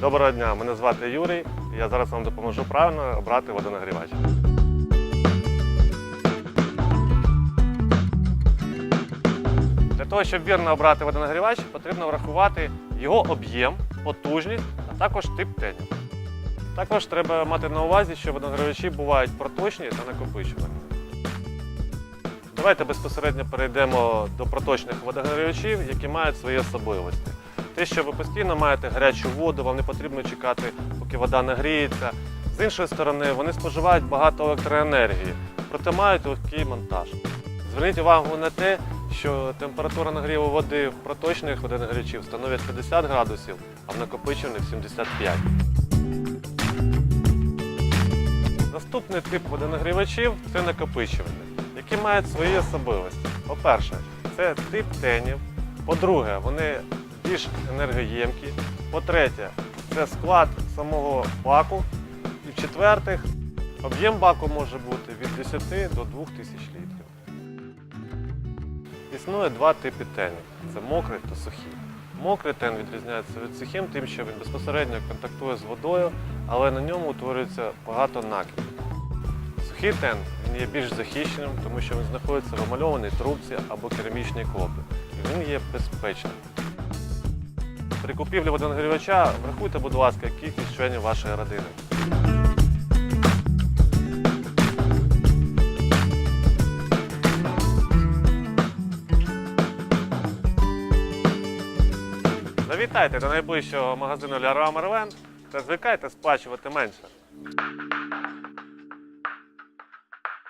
Доброго дня, мене звати Юрій. Я зараз вам допоможу правильно обрати водонагрівач. Для того, щоб вірно обрати водонагрівач, потрібно врахувати його об'єм, потужність, а також тип тенів. Також треба мати на увазі, що водонагрівачі бувають проточні та накопичувальні. Давайте безпосередньо перейдемо до проточних водонагрівачів, які мають свої особливості. Те, що ви постійно маєте гарячу воду, вам не потрібно чекати, поки вода нагріється. З іншої сторони, вони споживають багато електроенергії, проте мають легкий монтаж. Зверніть увагу на те, що температура нагріву води в проточних водонагрівачів становить 50 градусів, а в накопичувальних 75. Наступний тип водонагрівачів це накопичувальні, які мають свої особливості. По-перше, це тип тенів. По-друге, вони більш енергоємкі. По-третє, це склад самого баку. І в-четвертих, об'єм баку може бути від 10 до 2000 літрів. Існує два типи тенів це мокрий та сухий. Мокрий тен відрізняється від сухим, тим, що він безпосередньо контактує з водою, але на ньому утворюється багато накипів. Сухий тен він є більш захищеним, тому що він знаходиться в омальованій трубці або керамічній колбі. І він є безпечним. При купівлі водонагрівача врахуйте, будь ласка, кількість членів вашої родини. Завітайте до найближчого магазину Leroy Merlin та звикайте сплачувати менше.